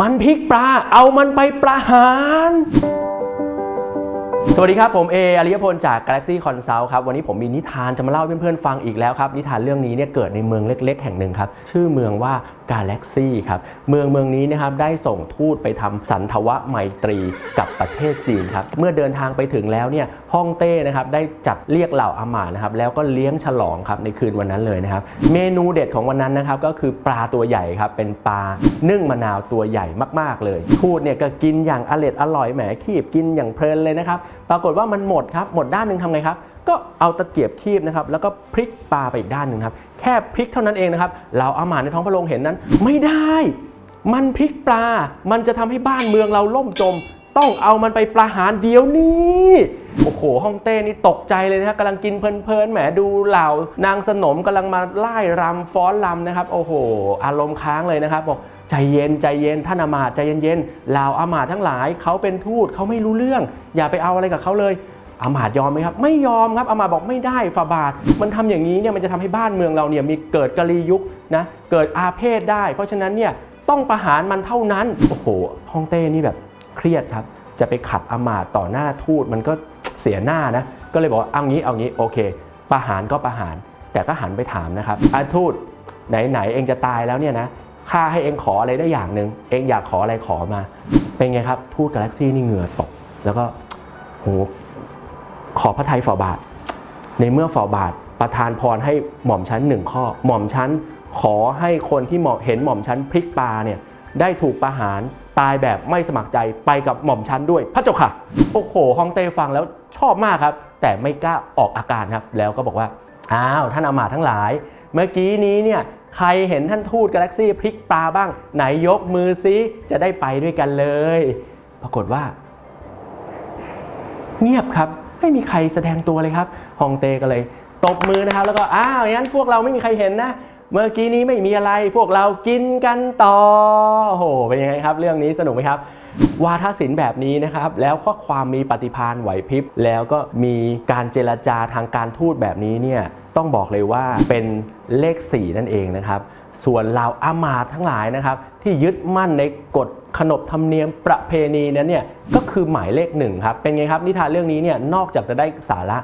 มันพริกปลาเอามันไปประหาร สวัสดีครับ ผมเออริยพลจาก Galaxy Consult ครับ วันนี้ผมมีนิทานจะมาเล่าให้เพื่อนๆฟังอีกแล้วครับ นิทานเรื่องนี้เนี่ยเกิดในเมืองเล็ก ๆ แห่งหนึ่งครับ ชื่อเมืองว่า Galaxy ครับ เมืองเมืองนี้นะครับได้ส่งทูตไปทำสันทวไมตรีกับประเทศจีนครับ เมื่อเดินทางไปถึงแล้วเนี่ยฮ่องเต้นะครับได้จัดเรียกเหล่าอามานะครับแล้วก็เลี้ยงฉลองครับในคืนวันนั้นเลยนะครับ เมนูเด็ดของวันนั้นนะครับก็คือปลาตัวใหญ่ครับเป็นปลานึ่งมะนาวตัวใหญ่มาก ๆเลยทูตเนี่ยก็กินอย่างอร็ดอร่อยแหมคีบกินอย่างเพลินเลยนะครับปรากฏว่ามันหมดครับ หมดด้านหนึ่งทำไงครับ ก็เอาตะเกียบคีบนะครับ แล้วก็พลิกปลาไปอีกด้านหนึ่งครับ แค่พลิกเท่านั้นเองนะครับ เราอามาในท้องพระโรงเห็นนั้น ไม่ได้ มันพลิกปลา มันจะทำให้บ้านเมืองเราล่มจม ต้องเอามันไปประหารเดี๋ยวนี้โอ้โหฮ่องเต้นี่ตกใจเลยนะครับกำลังกินเพลินๆแหมดูเหล่านางสนมกำลังมาไล่รำฟ้อนรำนะครับ โอ้โห อารมณ์ค้างเลยนะครับบอกใจเย็นใจเย็นท่านอามาตใจเย็นๆเหล่าอามาตทั้งหลายเขาเป็นทูตเขาไม่รู้เรื่อง อย่าไปเอาอะไรกับเขาเลยอามาตยอมไหมครับ ไม่ยอมครับอามาตบอกไม่ได้ฝ่าบาท มันทำอย่างนี้เนี่ยมันจะทำให้บ้านเมืองเราเนี่ยมีเกิดกะลียุคนะเกิดอาเพศได้ เพราะฉะนั้นเนี่ยต้องประหารมันเท่านั้นโอ้โหฮ่องเต้นี่แบบ เครียดครับ จะไปขัดอามาตย์ต่อหน้าทูตมันก็เสียหน้านะ ก็เลยบอกว่าเอางี้เอางี้โอเค ประหารก็ประหาร แต่ก็หันไปถามนะครับอาทูตไหนๆเองจะตายแล้วเนี่ยนะข้าให้เองขออะไรได้อย่างหนึ่งเองอยากขออะไรขอมา เป็นไงครับ ทูตกาแล็กซี่นี่เหงื่อตก แล้วก็โหขอพระไทยฝ่าบาท ในเมื่อฝ่าบาทประทานพรให้หม่อมชั้นหนึ่งข้อ หม่อมชั้นขอให้คนที่เหมาะเห็นหม่อมชั้นพลิกปลาเนี่ย ได้ถูกประหารตายแบบไม่สมัครใจไปกับหม่อมชั้นด้วยพระเจ้าค่ะ โอ้โหฮองเต้ฟังแล้วชอบมากครับ แต่ไม่กล้าออกอาการครับ แล้วก็บอกว่า อ้าว ท่านอามาทั้งหลาย เมื่อกี้นี้เนี่ยใครเห็นท่านทูตกาแล็กซี่พลิกปลาบ้าง ไหนยกมือซิจะได้ไปด้วยกันเลย ปรากฏว่า เงียบครับ ไม่มีใครแสดงตัวเลยครับฮองเต้ก็เลย ตบมือนะครับ แล้วก็อ้าวงั้นพวกเราไม่มีใครเห็นนะ เมื่อกี้นี้ไม่มีอะไรพวกเรากินกันต่อโอ้โหเป็นยังไงครับ เรื่องนี้สนุกไหมครับ วาทศิลป์แบบนี้นะครับ แล้วก็ความมีปฏิภาณไหวพริบ แล้วก็มีการเจรจาทางการทูตแบบนี้เนี่ยต้องบอกเลยว่าเป็นเลข 4 นั่นเองนะครับ ส่วนเหล่าอามาทั้งหลายนะครับ ที่ยึดมั่นในกฎขนบธรรมเนียมประเพณีนั้นเนี่ยก็คือหมายเลขหนึ่งครับเป็นไงครับนิทานเรื่องนี้เนี่ยนอกจากจะได้สาระ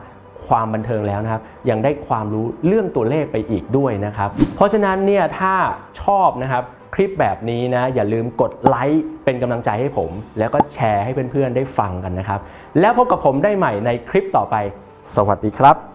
ความบันเทิงแล้วนะครับ ยังได้ความรู้เรื่องตัวเลขไปอีกด้วยนะครับ เพราะฉะนั้นเนี่ยถ้าชอบนะครับคลิปแบบนี้นะ อย่าลืมกดไลค์เป็นกำลังใจให้ผม แล้วก็แชร์ให้เพื่อนๆได้ฟังกันนะครับ แล้วพบกับผมได้ใหม่ในคลิปต่อไป สวัสดีครับ